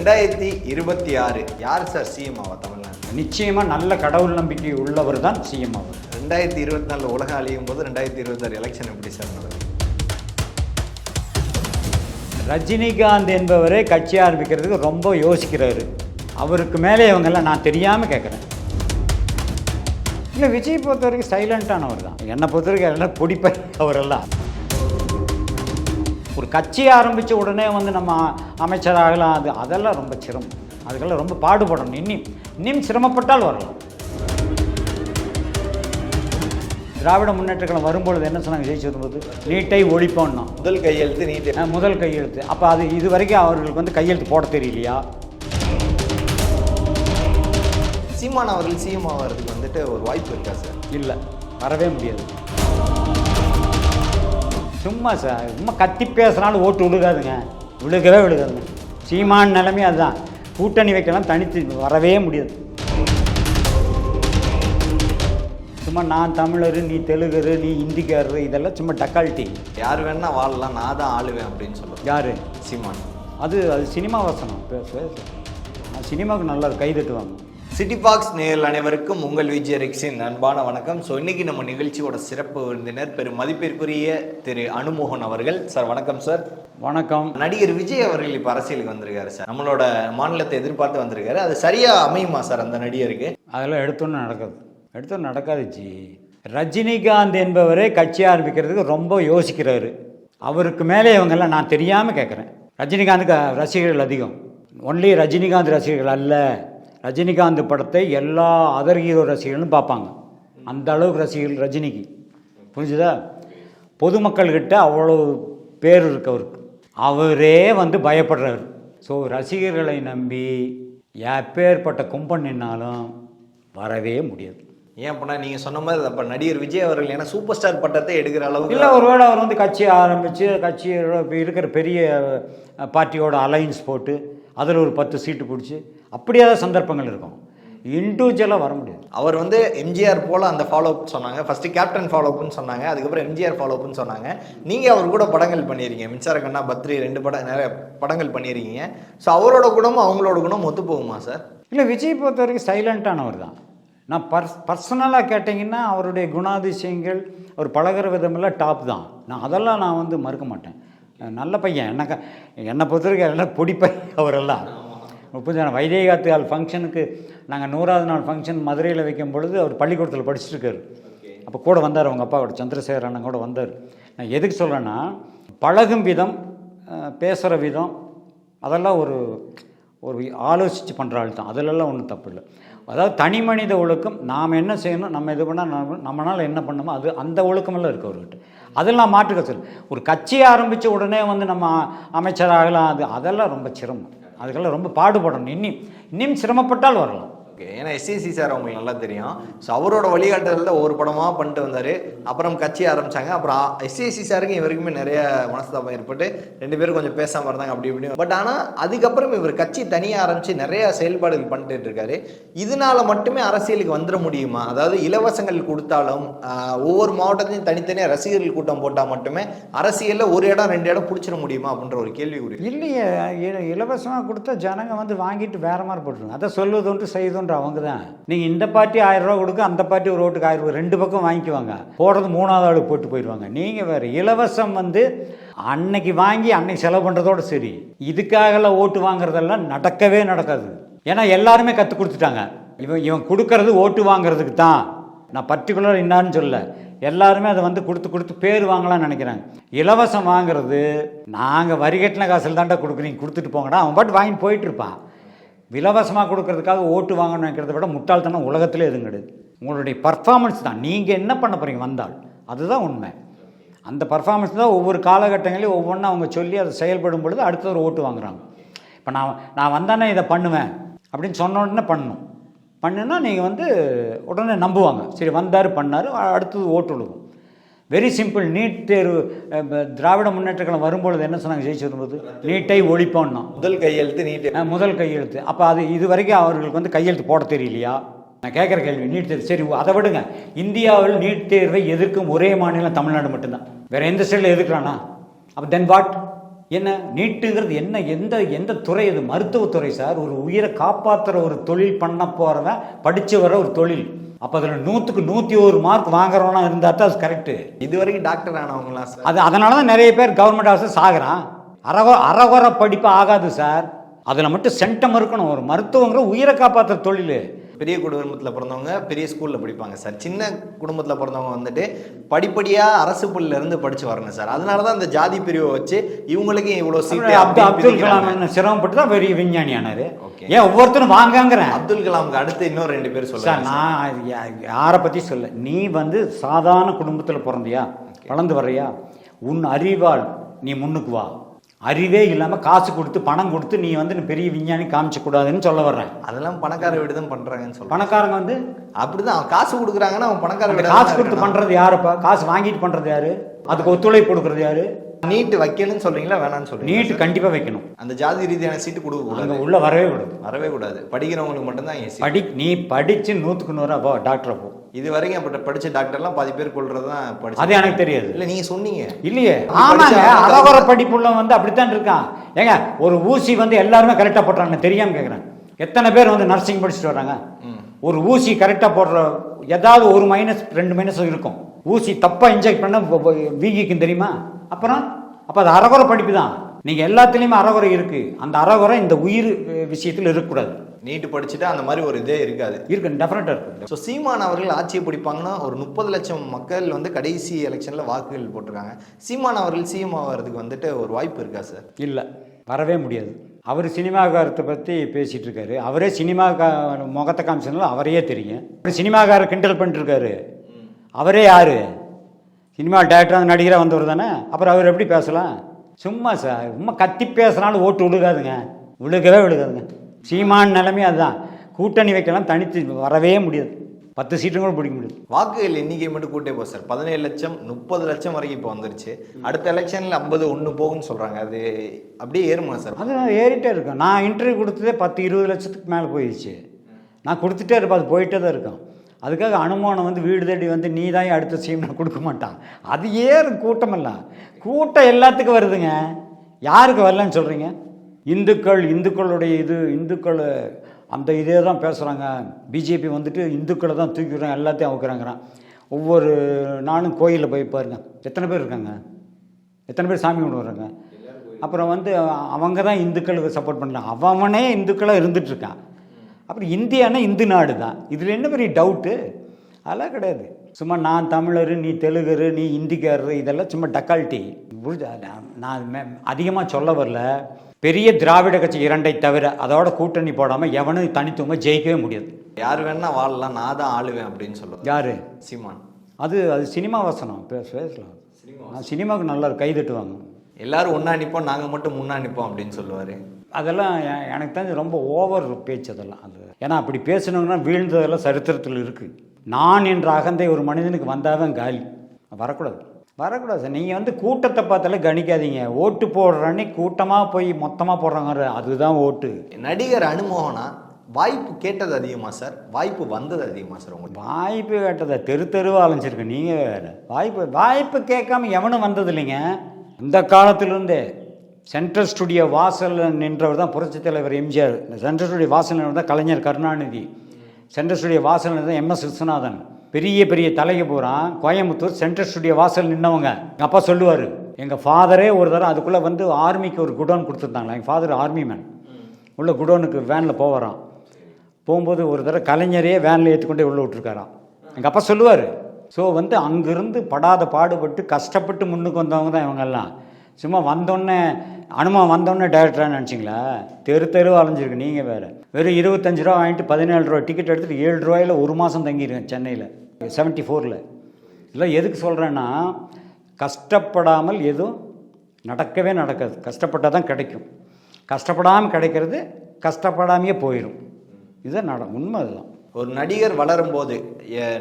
ரெண்டாயிரத்தி இருபத்தி ஆறு யார் சார் சிஎம் ஆவா தமிழ்நாடு? நிச்சயமாக நல்ல கடவுள் நம்பிக்கை உள்ளவர் தான் சிஎம் அவர் ரெண்டாயிரத்தி இருபத்தி நாலில் உலகம் அழியும் போது ரெண்டாயிரத்தி இருபத்தாறு எலெக்ஷன் எப்படி சார் நடக்கும் ரஜினிகாந்த் என்பவரே கட்சி ஆரம்பிக்கிறதுக்கு ரொம்ப யோசிக்கிறாரு. அவருக்கு மேலே இவங்கெல்லாம் நான் தெரியாமல் கேட்குறேன் இல்லை விஜய் பொறுத்த வரைக்கும் சைலண்ட்டானவர் தான். என்னை பொறுத்த வரைக்கும் எல்லாம் பிடிப்ப அவரெல்லாம். ஒரு கட்சி ஆரம்பித்த உடனே வந்து நம்ம அமைச்சராகலாம். அது அதெல்லாம் ரொம்ப சிரமம். அதுக்கெல்லாம் ரொம்ப பாடுபடணும். இன்னும் இன்னும் சிரமப்பட்டால் வரலாம். திராவிட முன்னேற்ற கழகம் வரும்பொழுது என்ன சொன்னாங்க ஜெயிச்சு வரும்போது? நீட்டை ஒழிப்போம்னா முதல் கையெழுத்து நீட்டு. முதல் கையெழுத்து. அப்போ அது இது வரைக்கும் அவர்களுக்கு வந்து கையெழுத்து போட தெரியலையா? சீமான் அவர்கள் சிஎம் ஆகிறதுக்கு வந்துட்டு ஒரு வாய்ப்பு இருக்கா சார்? இல்லை. வரவே முடியாது. சும்மா சார் சும்மா கத்தி பேசுனாலும் ஓட்டு விழுகாதுங்க. விழுகவே விழுகாதுங்க. சீமான் நிலைமை அதுதான். கூட்டணி வைக்கலாம் தனித்து வரவே முடியாது. சும்மா நான் தமிழர் நீ தெலுங்கரு நீ இந்திக்காரரு இதெல்லாம் சும்மா டக்கால்ட்டி யார் வேணா வாழலாம் நான் தான் ஆளுவேன் அப்படின்னு சொல்லுவேன் யார்? சீமான். அது அது சினிமா வசனம். பேச. பேச சினிமாவுக்கு நல்லா கை தட்டுவாங்க. சிட்டி பாக்ஸ் நேயர்கள் அனைவருக்கும் உங்கள் விஜய் ரெக்ஸின் அன்பான வணக்கம். ஸோ இன்னைக்கு நம்ம நிகழ்ச்சியோட சிறப்பு விருந்தினர் பெரும் மதிப்பிற்குரிய திரு அனுமோகன் அவர்கள். சார் வணக்கம் சார் வணக்கம். நடிகர் விஜய் அவர்கள் இப்போ அரசியலுக்கு வந்திருக்காரு சார் நம்மளோட மாநிலத்தை எதிர்பார்த்து வந்திருக்காரு. அது சரியா அமையுமா சார் அந்த நடிகருக்கு? அதெல்லாம் எடுத்தோன்னு நடக்காது. எடுத்தோன்னு நடக்காது ஜி. ரஜினிகாந்த் என்பவரே கட்சி ஆரம்பிக்கிறதுக்கு ரொம்ப யோசிக்கிறாரு. அவருக்கு மேலே இவங்கெல்லாம் நான் தெரியாமல் கேட்குறேன் ரஜினிகாந்துக்கு ரசிகர்கள் அதிகம். ஒன்லி ரஜினிகாந்த் ரசிகர்கள் அல்ல. ரஜினிகாந்த் படத்தை எல்லா அதர் ஹீரோ ரசிகர்களும் பார்ப்பாங்க. அந்த அளவுக்கு ரசிகர்கள் ரஜினிக்கு. புரிஞ்சுதா? பொதுமக்கள்கிட்ட அவ்வளோ பேர் இருக்கு அவருக்கு. அவரே வந்து பயப்படுறாரு. ஸோ ரசிகர்களை நம்பி எப்பேற்பட்ட கும்பன் நின்னாலும் வரவே முடியாது. ஏன் அப்படின்னா நீங்க சொன்ன மாதிரி அப்ப நடிகர் விஜய் அவர்கள் ஏன்னா சூப்பர் ஸ்டார் பட்டத்தை எடுக்கிற அளவுக்கு இல்லை ஒருவேளை அவர் வந்து கட்சி ஆரம்பித்து கட்சியோட இருக்கிற பெரிய பார்ட்டியோட அலைன்ஸ் போட்டு அதில் ஒரு பத்து சீட்டு பிடிச்சி அப்படியாத சந்தர்ப்பங்கள் இருக்கும். இண்டிவிஜுவலாக வர முடியாது. அவர் வந்து எம்ஜிஆர் போல அந்த ஃபாலோ அப் சொன்னாங்க. ஃபர்ஸ்ட் கேப்டன் ஃபாலோ அப்னு சொன்னாங்க. அதுக்கப்புறம் எம்ஜிஆர் ஃபாலோ அப்னு சொன்னாங்க. நீங்க அவர் கூட படங்கள் பண்ணியிருக்கீங்க. மின்சார கண்ணா பத்ரி ரெண்டு படம் நிறைய படங்கள் பண்ணியிருக்கீங்க. ஸோ அவரோட குணமும் அவங்களோட குணம் ஒத்து போகுமா சார் இல்லை விஜய் பொறுத்த வரைக்கும் சைலண்ட்டானவர் தான். நான் பர்ஸ் பர்சனலாக கேட்டிங்கன்னா அவருடைய குணாதிசயங்கள் அவர் பழகுற விதமெல்லாம் டாப் தான். நான் அதெல்லாம் நான் வந்து மறுக்க மாட்டேன். நல்ல பையன். என்னக்கா என்னை பொறுத்த வரைக்கும் எல்லாம் பிடிப்பை அவரெல்லாம். முப்பது வைதேகாத்து ஃபங்க்ஷனுக்கு நாங்கள் நூறாவது நாள் ஃபங்க்ஷன் மதுரையில் வைக்கும் பொழுது அவர் பள்ளிக்கூடத்தில் படிச்சுட்டுருக்காரு. அப்போ கூட வந்தார் அவங்க அப்பாவோட சந்திரசேகர் அண்ணன் கூட வந்தார். நான் எதுக்கு சொல்கிறேன்னா பழகும் விதம் பேசுகிற விதம் அதெல்லாம் ஒரு ஒரு ஆலோசித்து பண்ணுற ஆள் தான். அதிலெல்லாம் ஒன்றும் தப்பு இல்லை. அதாவது தனி மனித ஒழுக்கம் நாம் என்ன செய்யணும் நம்ம இது பண்ணால் நம்ம நம்மளால் என்ன பண்ணணுமோ அது அந்த ஒழுக்கமெல்லாம் இருக்குது அவர்கிட்ட. அதெல்லாம் மாற்றுக்க சொல்லு. ஒரு கட்சியை ஆரம்பித்த உடனே வந்து நம்ம அமைச்சராகலாம் அது அதெல்லாம் ரொம்ப சிரமம். அதுக்கெல்லாம் ரொம்ப பாடுபடணும். இன்னும் இன்னும் சிரமப்பட்டால் வரலாம். ஓகே. ஏன்னா எஸ்சிசி சார் அவங்களுக்கு நல்லா தெரியும். ஸோ அவரோட வழிகாட்டுதலில் ஒவ்வொரு படமாக பண்ணிட்டு வந்தார். அப்புறம் கட்சி ஆரம்பிச்சாங்க. அப்புறம் எஸ்சிசி சாருக்கும் இவருக்குமே நிறைய மனஸ்தாபம் ஏற்பட்டு ரெண்டு பேரும் கொஞ்சம் பேசாமல் இருந்தாங்க அப்படி இப்படி பட் ஆனால் அதுக்கப்புறம் இவர் கட்சி தனியாக ஆரம்பித்து நிறைய செயல்பாடுகள் பண்ணிட்டு இருக்காரு. இதனால மட்டுமே அரசியலுக்கு வந்துட முடியுமா? அதாவது இலவசங்கள் கொடுத்தாலும் ஒவ்வொரு மாவட்டத்தையும் தனித்தனியாக ரசிகர்கள் கூட்டம் போட்டால் மட்டுமே அரசியலில் ஒரு இடம் ரெண்டு இடம் பிடிச்சிட முடியுமா? அப்படின்ற ஒரு கேள்வி இல்லையே. இலவசமாக கொடுத்தா ஜனங்க வந்து வாங்கிட்டு வேற மாதிரி போட்டுருங்க அதை சொல்லுதுன்ட்டு செய்யுதுன்ற அவங்க தான் நீங்கள் இந்த பார்ட்டி ஆயிரம் ரூபா கொடுக்க அந்த பார்ட்டி ஒரு ஓட்டுக்கு ஆயிரம் ரூபா ரெண்டு பக்கம் வாங்கிக்குவாங்க. போடுறது மூணாவது ஆளுக்கு போட்டு போயிடுவாங்க. நீங்கள் வேறு இலவசம் வந்து அன்னைக்கு வாங்கி அன்னைக்கு செலவு பண்ணுறதோட சரி. இதுக்காகலாம் ஓட்டு வாங்குறதெல்லாம் நடக்கவே நடக்காது. ஏன்னா எல்லாருமே கற்றுக் கொடுத்துட்டாங்க. இவன் இவன் கொடுக்கறது ஓட்டு வாங்குறதுக்கு தான். நான் பர்டிகுலர் என்னான்னு சொல்ல எல்லாருமே அதை வந்து கொடுத்து கொடுத்து பேர் வாங்கலாம்னு நினைக்கிறாங்க. இலவசம் வாங்குறது நாங்கள் வரி கட்டின காசில் தாண்டா கொடுக்குறீங்க கொடுத்துட்டு போங்கடா. அவன் பாட்டு வாங்கிட்டு போயிட்டு இருப்பான். விலவசமாக கொடுக்கறதுக்காக ஓட்டு வாங்கணும் நினைக்கிறத விட முட்டாள்தனம் உலகத்திலே எதுவும் கிடையாது. உங்களுடைய பர்ஃபார்மன்ஸ் தான். நீங்கள் என்ன பண்ண போகிறீங்க வந்தால். அதுதான் உண்மை. அந்த பர்ஃபார்மன்ஸ் தான் ஒவ்வொரு காலகட்டங்களையும் ஒவ்வொன்றா அவங்க சொல்லி அதை செயல்படும் பொழுது அடுத்தவர் ஓட்டு வாங்குறாங்க. இப்போ நான் நான் வந்தானே இதை பண்ணுவேன் அப்படின்னு சொன்ன உடனே பண்ணணும் பண்ணுன்னா நீங்கள் வந்து உடனே நம்புவாங்க. சரி வந்தார் பண்ணார் அடுத்தது ஓட்டு விழுகும். வெரி சிம்பிள் நீட் தேர்வு திராவிட முன்னேற்ற கழகம் வரும்பொழுது என்ன சொன்னாங்க ஜெயிச்சு வரும்போது? நீட்டை ஒழிப்போம்னா முதல் கையெழுத்து நீட்டு முதல் கையெழுத்து. அப்போ அது இது வரைக்கும் அவர்களுக்கு வந்து கையெழுத்து போட தெரியலையா? நான் கேட்குற கேள்வி நீட் தேர்வு. சரி அதை விடுங்க. இந்தியாவில் நீட் தேர்வை எதிர்க்கும் ஒரே மாநிலம் தமிழ்நாடு மட்டும்தான். வேற எந்த ஸ்டேட்டில் எதிர்க்கிறானா அப்போ தென் வாட் என்ன நீட்டுங்கிறது என்ன எந்த எந்த துறை இது மருத்துவத்துறை சார். ஒரு உயிரை காப்பாற்றுற ஒரு தொழில் பண்ண போகிறவன் படித்து வர ஒரு தொழில். அப்போ அதில் நூற்றுக்கு நூற்றி ஒரு மார்க் வாங்குறவனா இருந்தால் தான் அது கரெக்டு இது வரைக்கும் டாக்டர் ஆனவங்களாம் சார். அது அதனால தான் நிறைய பேர் கவர்மெண்ட் ஹாஸ்பிட்டல் சாகுறான் அரகொ அரகுற படிப்பு ஆகாது சார். அதில் மட்டும் சென்டம் இருக்கணும். ஒரு மருத்துவங்கிற உயிரை காப்பாற்றுற தொழில். பெரிய குடும்பத்தில் பிறந்தவங்க பெரிய ஸ்கூலில் படிப்பாங்க சார். சின்ன குடும்பத்தில் பிறந்தவங்க வந்துட்டு படிப்படியாக அரசு பள்ளியில இருந்து படிச்சு வரணும் சார். அதனால தான் இந்த ஜாதி பிரிவை வச்சு இவங்களுக்கு இவ்வளோ சீட்டு அப்துல். கலாம் சிரமப்பட்டு தான் பெரிய விஞ்ஞானி ஆனாரு Okay. ஏன் ஒவ்வொருத்தரும் வாங்கங்கிறேன். அப்துல் கலாமுக்கு அடுத்து இன்னும் ரெண்டு பேர் சார் சொல்லுங்க நான் யாரை பற்றி சொல்ல? நீ வந்து சாதாரண குடும்பத்தில் பிறந்தியா? வளர்ந்து வர்றியா? உன் அறிவால் நீ முன்னுக்கு வா. அறிவே இல்லாமல் காசு கொடுத்து பணம் கொடுத்து நீ வந்து பெரிய விஞ்ஞானி காமிச்ச கூடாதுன்னு சொல்ல வர்றேன். அதெல்லாம் பணக்கார வீடு தான் பண்றாங்கன்னு சொல்றாங்க பணக்காரங்க வந்து அப்படிதான் அவன் காசு கொடுக்குறாங்கன்னா அவன் பணக்கார வீடு காசு கொடுத்து பண்றது யாருப்பா? காசு வாங்கிட்டு பண்றது யாரு? அதுக்கு ஒத்துழைப்பு கொடுக்கறது யாரு? நீட் வைக்கணும்னு சொல்றீங்களா வேணாம்னு சொல்றீங்க நீட்டு கண்டிப்பா வைக்கணும். அந்த ஜாதி ரீதியான சீட்டு கொடுக்க கூடாது. உள்ள வரவே கூடாது. வரவே கூடாது. படிக்கிறவங்களுக்கு மட்டும்தான். படி நீ படிச்சு நூத்துக்கு நூறா போ டாக்டரை போ. இது வரைக்கும் அப்படி படிச்ச டாக்டர்லாம் பாதி பேர் கொள்றது தான் படிச்சு அது எனக்கு தெரியாது. இல்ல நீங்க சொன்னீங்க. இல்லையே. ஆமாங்க. அரகுற படிப்புள்ள வந்து அப்படித்தான் இருக்கான். ஏங்க ஒரு ஊசி வந்து எல்லாருமே கரெக்டாக போட்டுறாங்க தெரியாம கேட்குறேன் எத்தனை பேர் வந்து நர்சிங் படிச்சுட்டு வராங்க? ஒரு ஊசி கரெக்டாக போடுற ஏதாவது ஒரு மைனஸ் ரெண்டு மைனஸ் இருக்கும். ஊசி தப்பாக இன்ஜெக்ட் பண்ண வீகிக்கும் தெரியுமா? அப்புறம் அப்போ அது அறகுறை படிப்பு தான் நீங்கள் எல்லாத்துலேயுமே அறகுறை இருக்குது அந்த அறகுறை இந்த உயிர் விஷயத்தில் இருக்கக்கூடாது. நீட் படிச்சுட்டு அந்த மாதிரி ஒரு இதே இருக்காது. இருக்கு டெஃபினட்டாக இருக்கு ஸோ சீமான் அவர்கள் ஆட்சியை பிடிப்பாங்கன்னா ஒரு முப்பது லட்சம் மக்கள் வந்து கடைசி எலெக்ஷனில் வாக்குகள் போட்டிருக்காங்க. சீமான் அவர்கள் சிஎம் ஆகிறதுக்கு வந்துட்டு ஒரு வாய்ப்பு இருக்கா சார் இல்லை வரவே முடியாது. அவர் சினிமாக்காரத்தை பற்றி பேசிகிட்டு இருக்காரு. அவரே சினிமா முகத்தை காமிச்சதுனால அவரையே தெரியும். அவர் சினிமாக்காரர் கிண்டல் பண்ணிட்டு இருக்காரு அவரே யார்? சினிமா டேரக்டராக நடிகராக வந்தவர் தானே? அப்புறம் அவர் எப்படி பேசலாம்? சும்மா சார் சும்மா கத்தி பேசுனாலும் ஓட்டு விழுகாதுங்க விழுகவே விழுகாதுங்க சீமான் நிலைமை அதுதான். கூட்டணி வைக்கலாம் தனித்து வரவே முடியாது. பத்து சீட்டும் கூட பிடிக்க முடியாது. வாக்குகள் எண்ணிக்கை மட்டும் கூட்டே போ சார். பதினேழு லட்சம் முப்பது லட்சம் வரைக்கும் இப்போ வந்துருச்சு. அடுத்த எலெக்ஷனில் ஐம்பது ஒன்று போகும்னு சொல்கிறாங்க அது அப்படியே ஏறுமா சார்? அது ஏறிட்டே இருக்கும். நான் இன்டர்வியூ கொடுத்ததே பத்து இருபது லட்சத்துக்கு மேலே போயிடுச்சு நான் கொடுத்துட்டே இருப்பேன் அது போயிட்டே தான் இருக்கும். அதுக்காக அனுமானம் வந்து வீடு தேடி வந்து நீ தான் அடுத்த சீம் நான் கொடுக்க மாட்டான். அது ஏறும் கூட்டமெல்லாம் கூட்டம் எல்லாத்துக்கும் வருதுங்க. யாருக்கு வரலன்னு சொல்கிறீங்க இந்துக்கள் இந்துக்களுடைய இது இந்துக்கள் அந்த இதே தான் பேசுகிறாங்க பிஜேபி வந்துட்டு இந்துக்களை தான் தூக்கிடுறாங்க எல்லாத்தையும் அவுக்குறாங்கிறான். ஒவ்வொரு நானும் கோயிலில் போய் பாருங்க. எத்தனை பேர் இருக்காங்க? எத்தனை பேர் சாமி கும்பிடுறாங்க அப்புறம் வந்து அவங்க தான் இந்துக்களுக்கு சப்போர்ட் பண்ணலாம் அவனே இந்துக்களாக இருந்துகிட்ருக்கான் அப்புறம் இந்தியானா இந்து நாடு தான் இதில் என்ன பெரிய டவுட்டு அதெல்லாம் கிடையாது. சும்மா நான் தமிழர் நீ தெலுங்கரு நீ இந்திக்காரரு இதெல்லாம் சும்மா டக்கால்ட்டி. புரிஞ்சா? நான் அதிகமாக சொல்ல வரல. பெரிய திராவிட கட்சி இரண்டை தவிர அதோட கூட்டணி போடாமல் எவனும் தனித்துவமாக ஜெயிக்கவே முடியாது. யார் வேணா வாழலாம் நான் தான் ஆளுவேன் அப்படின்னு சொல்லுவாங்க. யார்? சீமான். அது அது சினிமா வசனம். பேச பேசலாம். நான் சினிமாவுக்கு நல்லா கை தட்டுவாங்க. எல்லாரும் ஒன்றா நிற்போம் நாங்கள் மட்டும் முன்னா நிற்போம் அப்படின்னு சொல்லுவார். அதெல்லாம் எனக்கு தெரிஞ்சு ரொம்ப ஓவர் பேச்சு அதெல்லாம் அது. ஏன்னா அப்படி பேசணுங்கன்னா வீழ்ந்ததெல்லாம் சரித்திரத்தில் இருக்குது நான் என்ற அகந்தை ஒரு மனிதனுக்கு வந்தாதான் காலி. வரக்கூடாது. வரக்கூடாது சார். நீங்கள் வந்து கூட்டத்தை பார்த்தாலே கணிக்காதீங்க. ஓட்டு போடுறன்னு கூட்டமாக போய் மொத்தமாக போடுறாங்க அதுதான் ஓட்டு. நடிகர் அனுமோகனா வாய்ப்பு கேட்டது அதிகமா சார்? வாய்ப்பு வந்தது அதிகமா சார் உங்களுக்கு வாய்ப்பு கேட்டதை? தெரு தெருவாக அலைஞ்சிருக்கு. நீங்கள் வேறு. வாய்ப்பு வாய்ப்பு கேட்காம எவனும் வந்தது இல்லைங்க இந்த காலத்திலிருந்தே சென்ட்ரல் ஸ்டுடியோ வாசலில் நின்றவர் தான் புரட்சித் தலைவர் எம்ஜிஆர். இந்த சென்ட்ரல் ஸ்டுடியோ வாசல் நின்றவர் தான் கலைஞர் கருணாநிதி. சென்ட்ரல் ஸ்டுடியோ வாசல் நின்றவர் எம்எஸ் விஸ்வநாதன். பெரிய பெரிய தலைக்கு பூரா கோயம்புத்தூர் சென்ட்ரல் ஸ்டுடியோ வாசல் நின்னவங்க. எங்கள் அப்பா சொல்லுவார் எங்கள் ஃபாதரே ஒரு தடவை அதுக்குள்ளே வந்து ஆர்மிக்கு ஒரு குடோன் கொடுத்துருந்தாங்களா எங்கள் ஃபாதர் ஆர்மி மேன் உள்ள குடோனுக்கு வேனில் போகிறான் போகும்போது ஒரு தடவை கலைஞரையே வேனில் ஏற்றுக்கொண்டே உள்ளே விட்டுருக்காராம். எங்கள் அப்பா சொல்லுவார் ஸோ வந்து அங்கேருந்து படாத பாடுபட்டு கஷ்டப்பட்டு முன்னுக்கு வந்தவங்க தான் இவங்கெல்லாம். சும்மா வந்தோடனே அனுமான் வந்தோடனே டேரக்டராக நினச்சிங்களா? தெரு தெரு அலைஞ்சிருக்கு நீங்கள் வேறு. வெறும் இருபத்தஞ்சு ரூபா வாங்கிட்டு பதினேழு ரூபா டிக்கெட் எடுத்துகிட்டு ஏழு ரூபாயில் ஒரு மாதம் தங்கியிருக்கேன் சென்னையில். செவன்ட்டி ஃபோரில் இல்லை எதுக்கு சொல்கிறேன்னா கஷ்டப்படாமல் எதுவும் நடக்கவே நடக்காது. கஷ்டப்பட்டால் தான் கிடைக்கும். கஷ்டப்படாமல் கிடைக்கிறது கஷ்டப்படாமையே போயிடும் இதுதான் நட உண்மை அதுதான். ஒரு நடிகர் வளரும் போது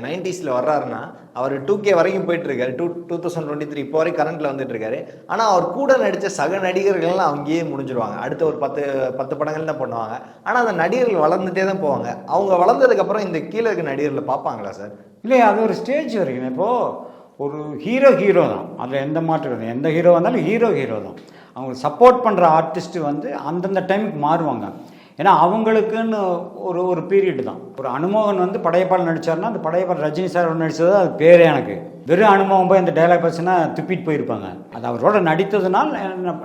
நைன்டிஸில் வர்றாருன்னா அவர் டூ கே வரைக்கும் போயிட்டுருக்காரு. Two two thousand twenty three இப்போ வரைக்கும் கரண்ட்டில் வந்துட்டுருக்காரு. ஆனால் அவர் கூட நடித்த சக நடிகர்கள்லாம் அங்கேயே முடிஞ்சிருவாங்க. அடுத்த ஒரு பத்து பத்து படங்கள் தான் பண்ணுவாங்க. ஆனால் அந்த நடிகர்கள் வளர்ந்துட்டே தான் போவாங்க. அவங்க வளர்ந்ததுக்கப்புறம் இந்த கீழே இருக்க நடிகர்களை பார்ப்பாங்களா சார்? இல்லை அது ஒரு ஸ்டேஜ் வரைக்கும். இப்போது ஒரு ஹீரோ ஹீரோ தான். அதில் எந்த மாற்றம் எந்த ஹீரோ வந்தாலும் ஹீரோ ஹீரோ தான். அவங்க சப்போர்ட் பண்ணுற ஆர்டிஸ்ட்டு வந்து அந்தந்த டைமுக்கு மாறுவாங்க. ஏன்னா அவங்களுக்குன்னு ஒரு ஒரு பீரியட் தான். ஒரு அனுமோகன் வந்து படையப்பால் நடித்தார்னா அந்த படையப்பால் ரஜினி சார் நடித்தது அது பேர் எனக்கு. வெறும் அனுபவம் போய் அந்த டைலாக் பேசுனா துப்பிட்டு போயிருப்பாங்க. அது அவரோட நடித்ததுனால்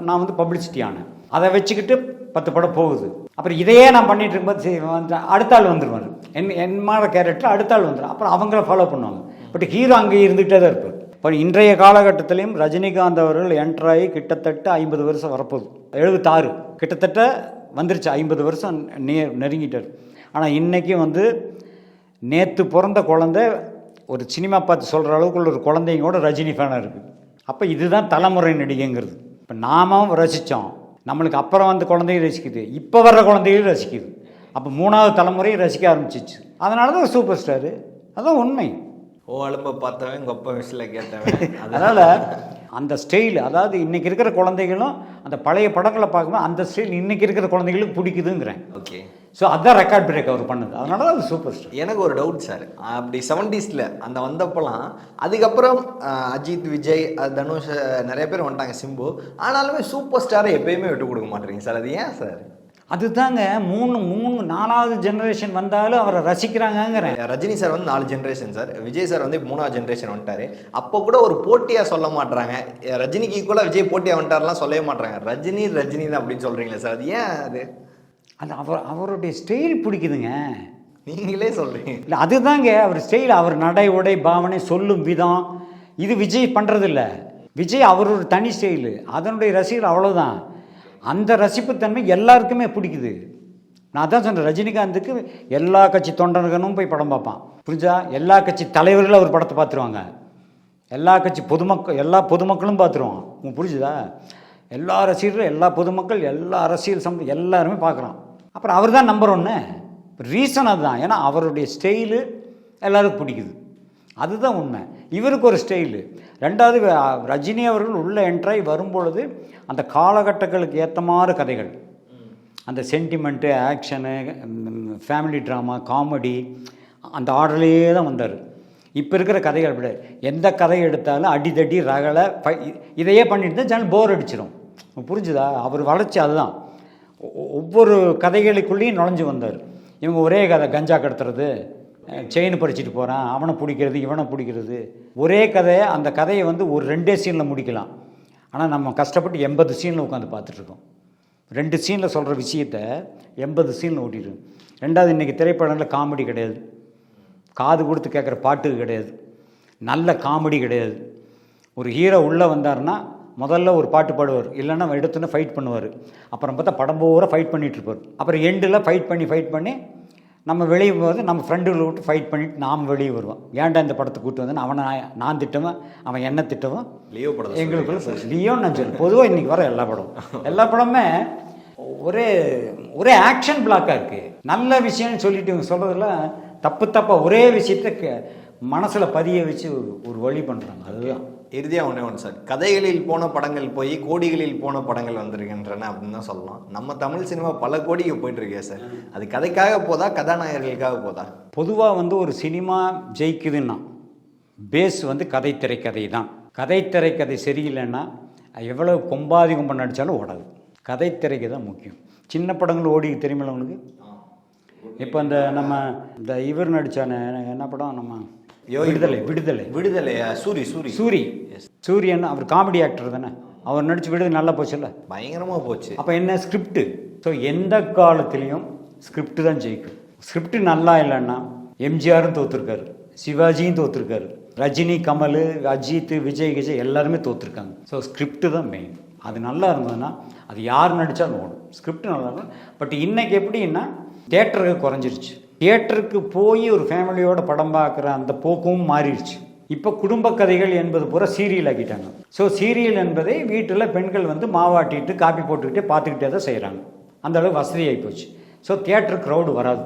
நான் வந்து பப்ளிசிட்டி ஆனேன். அதை வச்சுக்கிட்டு பத்து படம் போகுது. அப்புறம் இதையே நான் பண்ணிட்டு இருக்கும்போது வந்து அடுத்த ஆள் வந்துடுவார் என் என் மாதிரி கேரக்டர் அடுத்த ஆள் வந்துடும் அப்புறம் அவங்கள ஃபாலோ பண்ணுவாங்க. பட் ஹீரோ அங்கே இருந்துகிட்டே தான் இருப்பார். இப்போ இன்றைய காலகட்டத்திலையும் ரஜினிகாந்த் அவர்கள் என்ட்ராகி கிட்டத்தட்ட ஐம்பது வருஷம் வரப்போகுது. எழுபத்தாறு. கிட்டத்தட்ட வந்துருச்சு ஐம்பது வருஷம் நெ நெருங்கிட்டார். ஆனால் இன்றைக்கும் வந்து நேற்று பிறந்த குழந்தை ஒரு சினிமா பார்த்து சொல்கிற அளவுக்குள்ள ஒரு குழந்தைங்க கூட ரஜினி ஃபேனாக இருக்குது அப்போ இதுதான் தலைமுறை நடிகைங்கிறது. இப்போ நாமும் ரசித்தோம் நம்மளுக்கு அப்புறம் வந்து குழந்தையும் ரசிக்குது. இப்போ வர்ற குழந்தையும் ரசிக்குது. அப்போ மூணாவது தலைமுறையும் ரசிக்க ஆரம்பிச்சிச்சு. அதனால தான் சூப்பர் ஸ்டாரு அதுதான் உண்மை. ஓ அலும்ப பார்த்தவன் கொப்ப விசில கேட்டவன். அதனால் அந்த ஸ்டைல் அதாவது இன்னைக்கு இருக்கிற குழந்தைகளும் அந்த பழைய படங்களை பார்க்கும்போது அந்த ஸ்டைல் இன்னைக்கு இருக்கிற குழந்தைகளுக்கு பிடிக்குதுங்கிறேன். ஓகே ஸோ அதான் ரெக்கார்ட் பிரேக் அவர் பண்ணது. அதனால தான் அது சூப்பர் ஸ்டார் எனக்கு ஒரு டவுட் சார் அப்படி செவன்டிஸில் அந்த வந்தப்பலாம் அதுக்கப்புறம் அஜித் விஜய் தனுஷ் நிறைய பேர் வந்துட்டாங்க சிம்பு. ஆனாலுமே சூப்பர் ஸ்டாரை எப்பயுமே விட்டு கொடுக்க மாட்டேறீங்க சார் அது ஏன் சார் அதுதாங்க மூணு மூணு நாலாவது ஜெனரேஷன் வந்தாலும் அவரை ரசிக்கிறாங்கங்கிறேன். ரஜினி சார் வந்து நாலு ஜென்ரேஷன் சார். விஜய் சார் வந்து மூணாவது ஜென்ரேஷன் வந்துட்டாரு. அப்போ கூட ஒரு போட்டியாக சொல்ல மாட்றாங்க. ரஜினிக்கு ஈக்குவலாக விஜய் போட்டியாக வந்துட்டாருலாம் சொல்லவே மாட்றாங்க. ரஜினி ரஜினி தான் அப்படின்னு சொல்றீங்களே சார். அது ஏன் அது? அது அவர் அவருடைய ஸ்டைல் பிடிக்குதுங்க. நீங்களே சொல்றீங்க. இல்லை அதுதாங்க அவர் ஸ்டைல் அவர் நடை உடை பாவனை சொல்லும் விதம். இது விஜய் பண்ணுறதில்ல விஜய் அவரோட தனி ஸ்டைலு அதனுடைய ரசிகர் அவ்வளோதான் அந்த ரசிப்புத்தன்மை எல்லாருக்குமே பிடிக்குது. நான் தான் சொன்னேன் ரஜினிகாந்துக்கு எல்லா கட்சி தொண்டர்களும் போய் படம் பார்ப்பான். புரிஞ்சா? எல்லா கட்சி தலைவர்களும் அவர் படத்தை பார்த்துருவாங்க. எல்லா கட்சி பொதுமக்கள் எல்லா பொதுமக்களும் பார்த்துருவோம் உங்களுக்கு புரிஞ்சுதா? எல்லா ரசிகர்களும் எல்லா பொதுமக்கள் எல்லா அரசியல் சம் எல்லாருமே பார்க்குறான். அப்புறம் அவர் தான் நம்பர் ஒன்று ரீசன் அதுதான். ஏன்னா அவருடைய ஸ்டைலு எல்லாருக்கும் பிடிக்குது. அதுதான் உண்மை. இவருக்கு ஒரு ஸ்டைலு ரெண்டாவது ரஜினி அவர்கள் உள்ளே என்ட்ராய் வரும்பொழுது அந்த காலகட்டங்களுக்கு ஏற்ற மாதிரி கதைகள். அந்த sentiment action family drama comedy அந்த ஆர்டர்லேயே தான் வந்தார். இப்போ இருக்கிற கதைகள் அப்படி எந்த கதை எடுத்தாலும் அடிதடி ரகலை இதையே பண்ணிட்டு தான் ஜனல் போர் அடிச்சிடும் புரிஞ்சுதா? அவர் வளர்ச்சி அதுதான். ஒ- ஒவ்வொரு கதைகளுக்குள்ளேயும் நுழைஞ்சு வந்தார். இவங்க ஒரே கதை கஞ்சா கடத்துறது. செயின் பறிச்சிட்டு போகிறான் அவனை பிடிக்கிறது இவனை பிடிக்கிறது. ஒரே கதையை அந்த கதையை வந்து ஒரு ரெண்டே சீனில் முடிக்கலாம். ஆனால் நம்ம கஷ்டப்பட்டு எண்பது சீனில் உட்காந்து பார்த்துட்ருக்கோம் ரெண்டு சீனில் சொல்கிற விஷயத்த எண்பது சீனில் ஓட்டிடும் ரெண்டாவது இன்றைக்கி திரைப்படங்களில் காமெடி கிடையாது. காது கொடுத்து கேட்குற பாட்டு கிடையாது. நல்ல காமெடி கிடையாது. ஒரு ஹீரோ உள்ளே வந்தார்னா முதல்ல ஒரு பாட்டு பாடுவார். இல்லைன்னா எடுத்துன்னு ஃபைட் பண்ணுவார். அப்புறம் பார்த்தா படம் பூரா ஃபைட் பண்ணிகிட்ருப்பார் அப்புறம் எண்டில் ஃபைட் பண்ணி ஃபைட் பண்ணி நம்ம வெளியே போது நம்ம ஃப்ரெண்டுகளை விட்டு ஃபைட் பண்ணிட்டு நாம் வெளியே வருவோம் ஏன்டா இந்த படத்தை கூட்டு வந்து அவனை நான் திட்டவன் அவன் என்ன திட்டவன். லியோ படம் எங்களுக்குள்ள லியோன்னு நான் சொல்லு பொதுவாக இன்றைக்கி வர எல்லா படம் எல்லா படமே ஒரே ஒரே ஆக்ஷன் பிளாக்காக இருக்குது நல்ல விஷயம்னு சொல்லிட்டு இவங்க சொல்கிறதுல தப்பு தப்பாக ஒரே விஷயத்த மனசில் பதிய வச்சு ஒரு வழி பண்ணுறாங்க அதுதான். இறுதியாக ஒன்றே ஒன்று சார். கதைகளில் போன படங்கள் போய் கோடிகளில் போன படங்கள் வந்திருக்கின்றன அப்படின்னு தான் சொல்லலாம். நம்ம தமிழ் சினிமா பல கோடிக்கு போயிட்டு இருக்கே சார். அது கதைக்காக போதா கதாநாயகர்களுக்காக போதா? பொதுவாக வந்து ஒரு சினிமா ஜெயிக்குதுன்னா பேஸ் வந்து கதை திரைக்கதை தான் கதை திரைக்கதை சரியில்லைன்னா எவ்வளோ கொம்பாதி கொம்ப நடித்தாலும் ஓடாது. கதை திரைக்கு தான் முக்கியம். சின்ன படங்கள் ஓடி தெரியுமில்ல உனக்கு இப்போ இந்த நம்ம இந்த இவர் நடித்தானே என்ன படம் நம்ம? விடுதலை விடுதலை. விடுதலை சூரி சூரி. சூரி. சூரியன் அவர் காமெடி ஆக்டர் தானே. அவர் நடிச்சு விடுதலை நல்லா போச்சுல்ல? பயங்கரமா போச்சு. அப்போ என்ன ஸ்கிரிப்ட் ஸோ எந்த காலத்துலேயும் ஸ்கிரிப்ட் தான் ஜெயிக்கும். ஸ்கிரிப்ட் நல்லா இல்லைன்னா எம்ஜிஆரும் தோத்துருக்காரு. சிவாஜியும் தோத்துருக்காரு. ரஜினி கமல் அஜித் விஜய் விஜய் எல்லாருமே தோத்துருக்காங்க. ஸோ ஸ்கிரிப்ட் தான் மெயின் அது நல்லா இருந்ததுன்னா அது யார் நடித்தாலும் ஓடும். ஸ்கிரிப்ட் நல்லா இருக்கும் பட் இன்னைக்கு எப்படின்னா தேட்டருக்கு குறைஞ்சிருச்சு. தியேட்டருக்கு போய் ஒரு ஃபேமிலியோட படம் பார்க்குற அந்த போக்கும் மாறிடுச்சு. இப்போ குடும்ப கதைகள் என்பது பூரா சீரியல் ஆக்கிட்டாங்க. ஸோ சீரியல் என்பதை வீட்டில் பெண்கள் வந்து மாவாட்டிட்டு காப்பி போட்டுக்கிட்டே பார்த்துக்கிட்டே தான் செய்கிறாங்க அந்த அளவு வசதி ஆகி போச்சு. ஸோ தியேட்டர் க்ரௌடு வராது.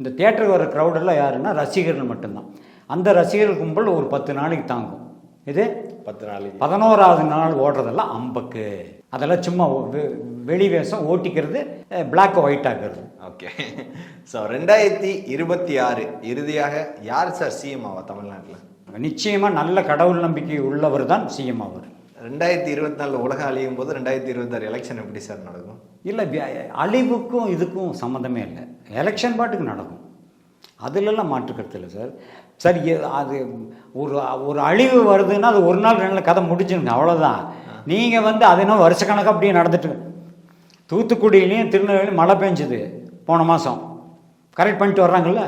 இந்த தியேட்டருக்கு வர க்ரௌடெல்லாம் யாருன்னா ரசிகர்கள் மட்டும்தான். அந்த ரசிகர்கள் கும்பல் ஒரு பத்து நாளைக்கு தாங்கும். இது? பத்து நாளைக்கு. பதினோராவது நாள் ஓடுறதெல்லாம் அம்பக்கு. அதெல்லாம் சும்மா வெளி வேஷம் ஓட்டிக்கிறது பிளாக் ஒயிட் ஆக்குறது. ஓகே ஸோ ரெண்டாயிரத்தி இருபத்தி ஆறு இறுதியாக யார் சார் சிஎம் ஆவா தமிழ்நாட்டில்? நிச்சயமாக நல்ல கடவுள் நம்பிக்கை உள்ளவர் தான் சிஎம் அவர் ரெண்டாயிரத்தி இருபத்தி நாலு உலகம் அழியும் போது ரெண்டாயிரத்தி இருபத்தாறு எலெக்ஷன் எப்படி சார் நடக்கும்? இல்லை அழிவுக்கும் இதுக்கும் சம்மந்தமே இல்லை. எலெக்ஷன் பாட்டுக்கு நடக்கும். அதுலலாம் மாற்றுக்கருத்து இல்லை சார் சார் அது ஒரு ஒரு அழிவு வருதுன்னா அது ஒரு நாள் ரெண்டு நாள் கதை முடிஞ்சுங்க அவ்வளோதான் நீங்கள் வந்து அது என்ன வருஷக்கணக்காக அப்படியே நடந்துட்டு தூத்துக்குடியிலையும் திருநெல்வேலியும் மழை பெஞ்சுது போன மாதம் கரெக்ட் பண்ணிட்டு வர்றாங்கல்ல?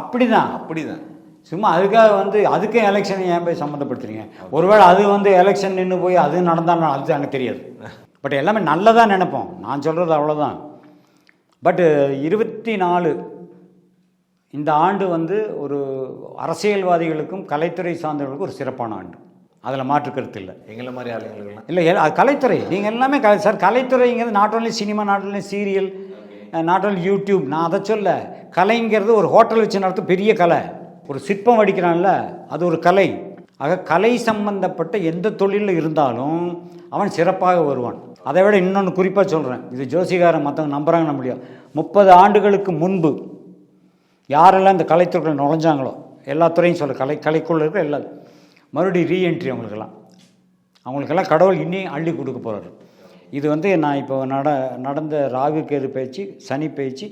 அப்படி தான் அப்படிதான். சும்மா அதுக்காக வந்து அதுக்கும் எலெக்ஷனை ஏன் போய் சம்மந்தப்படுத்துறீங்க? ஒருவேளை அது வந்து எலெக்ஷன் நின்று போய் அது நடந்தாலும் அது எனக்கு தெரியாது. பட் எல்லாமே நல்லதாக நினைப்போம். நான் சொல்கிறது அவ்வளோதான் பட்டு இருபத்தி நாலு இந்த ஆண்டு வந்து ஒரு அரசியல்வாதிகளுக்கும் கலைத்துறை சார்ந்தவர்களுக்கும் ஒரு சிறப்பான ஆண்டு. அதில் மாற்று கருத்து இல்லை. எங்களை மாதிரி ஆளுங்களுக்குலாம் இல்லை அது கலைத்துறை. நீங்கள் எல்லாமே கலை sir கலைத்துறைங்கிறது not only cinema not only serial not only YouTube நான் அதை சொல்ல கலைங்கிறது ஒரு ஹோட்டல் வச்சு நடத்தும் பெரிய கலை. ஒரு சிற்பம் வடிக்கிறான்ல அது ஒரு கலை. ஆக கலை சம்பந்தப்பட்ட எந்த தொழிலில் இருந்தாலும் அவன் சிறப்பாக வருவான். அதை விட இன்னொன்று குறிப்பாக சொல்கிறேன் இது ஜோசிகாரன் மற்றவங்க நம்புறாங்க முடியும் முப்பது ஆண்டுகளுக்கு முன்பு யாரெல்லாம் இந்த கலைத்துறையில் நுழைஞ்சாங்களோ எல்லா துறையும் சொல்ல கலை கலைக்குள்ள இருக்கிற எல்லா மறுபடியும் ரீஎன்ட்ரி அவங்களுக்கெல்லாம். அவங்களுக்கெல்லாம் கடவுள் இன்னும் அள்ளி கொடுக்க போகிறாரு இது வந்து நான் இப்போ நட நடந்த ராகு கேது பயிற்சி சனி பயிற்சி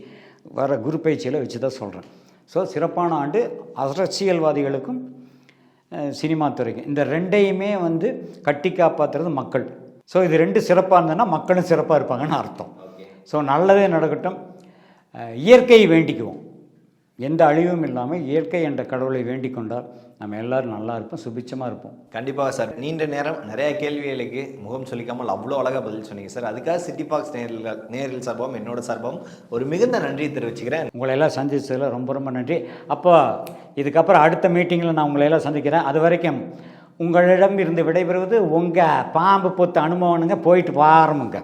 வர குரு பயிற்சியில் வச்சு தான் சொல்கிறேன் ஸோ சிறப்பான ஆண்டு அரசியல்வாதிகளுக்கும் சினிமா துறைக்கும். இந்த ரெண்டையுமே வந்து கட்டி காப்பாற்றுறது மக்கள். ஸோ இது ரெண்டு சிறப்பாக இருந்ததுன்னா மக்களும் சிறப்பாக இருப்பாங்கன்னு அர்த்தம். ஸோ நல்லதே நடக்கட்டும். இயற்கையை வேண்டிக்குவோம். எந்த அழிவும் இல்லாமல் இயற்கை என்ற கடவுளை வேண்டிக் கொண்டால் நம்ம எல்லாரும் நல்லா இருப்போம் சுபிச்சமாக இருப்போம். கண்டிப்பாக சார். நீண்ட நேரம் நிறைய கேள்விகளுக்கு முகம் சொல்லிக்காமல் அவ்வளோ அழகாக பதில் சொன்னீங்க சார். அதுக்காக சிட்டி பாக்ஸ் நேரில் நேரில் சார்பாகவும் என்னோட சார்பாகவும் ஒரு மிகுந்த நன்றியை தெரிவிச்சுக்கிறேன். உங்களை எல்லாம் சந்திச்சதில் ரொம்ப ரொம்ப நன்றி. அப்போ இதுக்கப்புறம் அடுத்த மீட்டிங்கில் நான் உங்களை எல்லாம் சந்திக்கிறேன். அது வரைக்கும் உங்களிடம் இருந்து விடைபெறுவது உங்கள் பாம்பு பொத்து அனுபவனுங்க. போயிட்டு பாருமுங்க